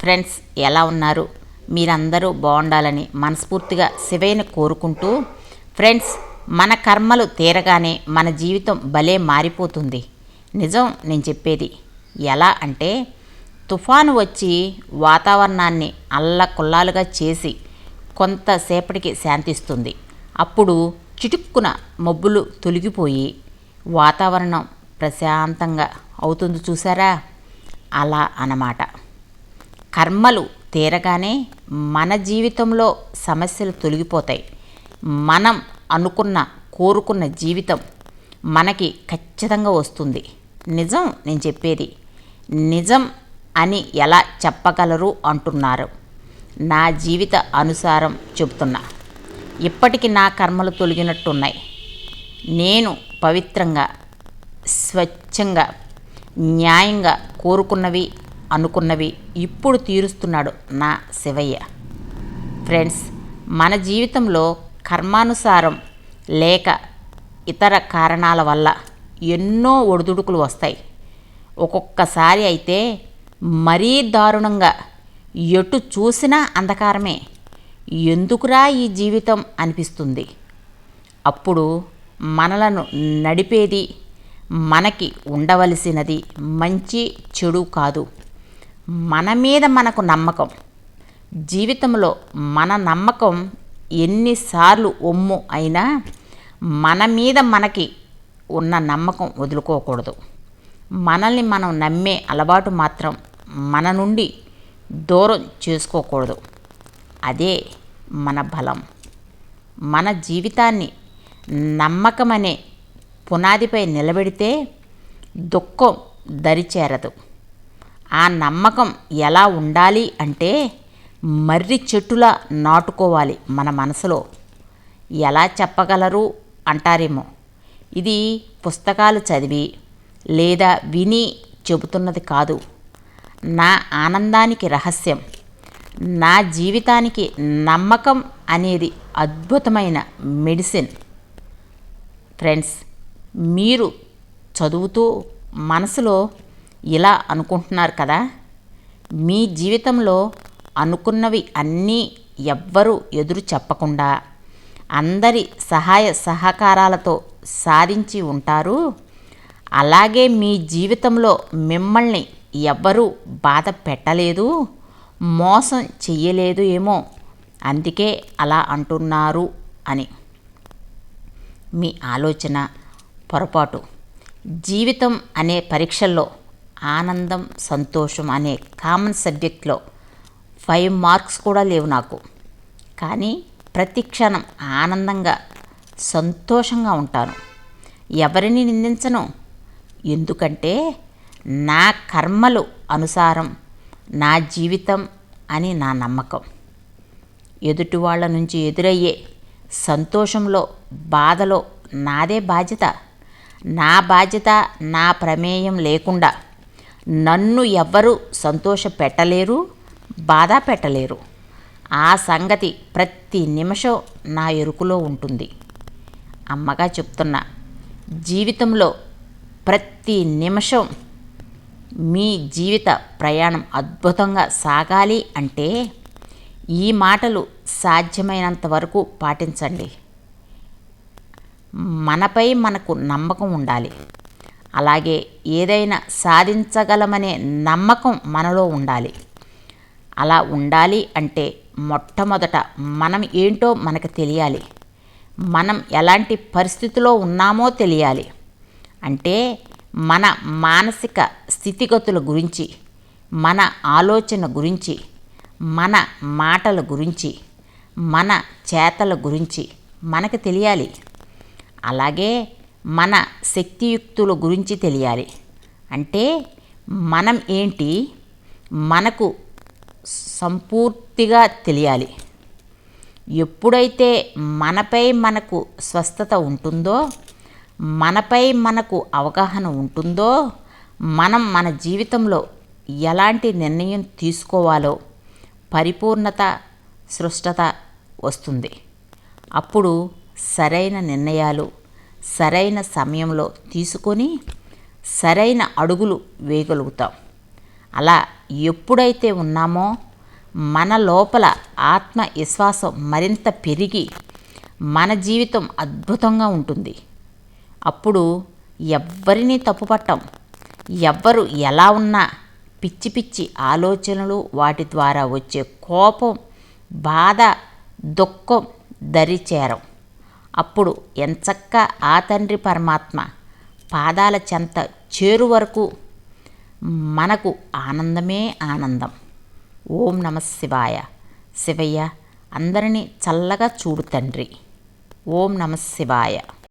Friends ఎలా ఉన్నారు? మీరందరూ బాగుండాలని మనస్ఫూర్తిగా శివయ్యని కోరుకుంటూ ఫ్రెండ్స్ మన కర్మలు తీరగానే మన జీవితం భలే మారిపోతుంది. నిజం నేను చెప్పేది ఎలా అంటే తుఫాను వచ్చి వాతావరణాన్ని అల్లకుల్లాలుగా చేసి కొంతసేపటికి శాంతిస్తుంది. అప్పుడు చిటుక్కున మబ్బులు తొలగిపోయి వాతావరణం ప్రశాంతంగా అవుతుంది చూసారా అలా అన్నమాట. కర్మలు తీరగానే మన జీవితంలో సమస్యలు తొలగిపోతాయి. మనం అనుకున్న కోరుకున్న జీవితం మనకి ఖచ్చితంగా వస్తుంది. నిజం నేను చెప్పేది. నిజం అని ఎలా చెప్పగలరు అంటున్నారు. నా జీవిత అనుసారం చెబుతున్నా. ఇప్పటికి నా కర్మలు తొలగినట్టున్నాయి. నేను పవిత్రంగా స్వచ్ఛంగా న్యాయంగా కోరుకున్నవి అనుకున్నవి ఇప్పుడు తీరుస్తున్నాడు నా శివయ్య. ఫ్రెండ్స్ మన జీవితంలో కర్మానుసారం లేక ఇతర కారణాల వల్ల ఎన్నో ఒడిదుడుకులు వస్తాయి. ఒక్కొక్కసారి అయితే మరీ దారుణంగా ఎటు చూసినా అంధకారమే. ఎందుకురా ఈ జీవితం అనిపిస్తుంది? అప్పుడు మనలను నడిపేది మనకి ఉండవలసినది మంచి చెడు కాదు. మన మీద మనకు నమ్మకం. జీవితంలో మన నమ్మకం ఎన్నిసార్లు ఒమ్ము అయినా మన మీద మనకి ఉన్న నమ్మకం వదులుకోకూడదు. మనల్ని మనం నమ్మే అలవాటు మాత్రం మన నుండి దూరం చేసుకోకూడదు. అదే మన బలం. మన జీవితాన్ని నమ్మకమనే పునాదిపై నిలబెడితే దుఃఖం దరిచేరదు. ఆ నమ్మకం ఎలా ఉండాలి అంటే మర్రి చెట్టులా నాటుకోవాలి మన మనసులో. ఎలా చెప్పగలరు అంటారేమో. ఇది పుస్తకాలు చదివి లేదా విని చెబుతున్నది కాదు. నా ఆనందానికి రహస్యం. నా జీవితానికి నమ్మకం అనేది అద్భుతమైన మెడిసిన్. ఫ్రెండ్స్ మీరు చదువుతూ మనసులో ఇలా అనుకుంటున్నారు కదా? మీ జీవితంలో అనుకున్నవి అన్నీ ఎవ్వరూ ఎదురు చెప్పకుండా అందరి సహాయ సహకారాలతో సాధించి ఉంటారు. అలాగే మీ జీవితంలో మిమ్మల్ని ఎవ్వరూ బాధ పెట్టలేదు మోసం చెయ్యలేదు ఏమో అందుకే అలా అంటున్నారు అని. మీ ఆలోచన పొరపాటు. జీవితం అనే పరీక్షల్లో ఆనందం సంతోషం అనే కామన్ సబ్జెక్ట్లో ఫైవ్ మార్క్స్ కూడా లేవు నాకు. కానీ ప్రతి క్షణం ఆనందంగా సంతోషంగా ఉంటాను. ఎవరిని నిందించను? ఎందుకంటే నా కర్మలు అనుసారం నా జీవితం అని నా నమ్మకం. ఎదుటి వాళ్ళ నుంచి ఎదురయ్యే సంతోషంలో బాధలో నాదే బాధ్యత. నా బాధ్యత నా ప్రమేయం లేకుండా నన్ను ఎవ్వరూ సంతోష పెట్టలేరు బాధ పెట్టలేరు ఆ సంగతి ప్రతి నిమిషం నా ఎరుకులో ఉంటుంది. అమ్మగా చెప్తున్నా జీవితంలో ప్రతి నిమిషం మీ జీవిత ప్రయాణం అద్భుతంగా సాగాలి అంటే ఈ మాటలు సాధ్యమైనంత వరకు పాటించండి. మనపై మనకు నమ్మకం ఉండాలి. అలాగే ఏదైనా సాధించగలమనే నమ్మకం మనలో ఉండాలి. అలా ఉండాలి అంటే మొట్టమొదట మనం ఏంటో మనకు తెలియాలి. మనం ఎలాంటి పరిస్థితిలో ఉన్నామో తెలియాలి. అంటే మన మానసిక స్థితిగతుల గురించి మన ఆలోచన గురించి మన మాటల గురించి మన చేతల గురించి మనకు తెలియాలి. అలాగే మన శక్తియుక్తుల గురించి తెలియాలి. అంటే మనం ఏంటి మనకు సంపూర్తిగా తెలియాలి. ఎప్పుడైతే మనపై మనకు స్వస్థత ఉంటుందో మనపై మనకు అవగాహన ఉంటుందో మనం మన జీవితంలో ఎలాంటి నిర్ణయం తీసుకోవాలో పరిపూర్ణత సృష్టత వస్తుంది. అప్పుడు సరైన నిర్ణయాలు సరైన సమయంలో తీసుకొని సరైన అడుగులు వేయగలుగుతాం. అలా ఎప్పుడైతే ఉన్నామో మన లోపల ఆత్మవిశ్వాసం మరింత పెరిగి మన జీవితం అద్భుతంగా ఉంటుంది. అప్పుడు ఎవ్వరినీ తప్పుపట్టం ఎవ్వరు ఎలా ఉన్నా పిచ్చి పిచ్చి ఆలోచనలు వాటి ద్వారా వచ్చే కోపం బాధ దుఃఖం దరిచేరం. అప్పుడు ఎంచక్క ఆ తండ్రి పరమాత్మ పాదాల చెంత చేరు వరకు మనకు ఆనందమే ఆనందం. ఓం నమ శివాయ. శివయ్య అందరినీ చల్లగా చూడు తండ్రి. ఓం నమ శివాయ.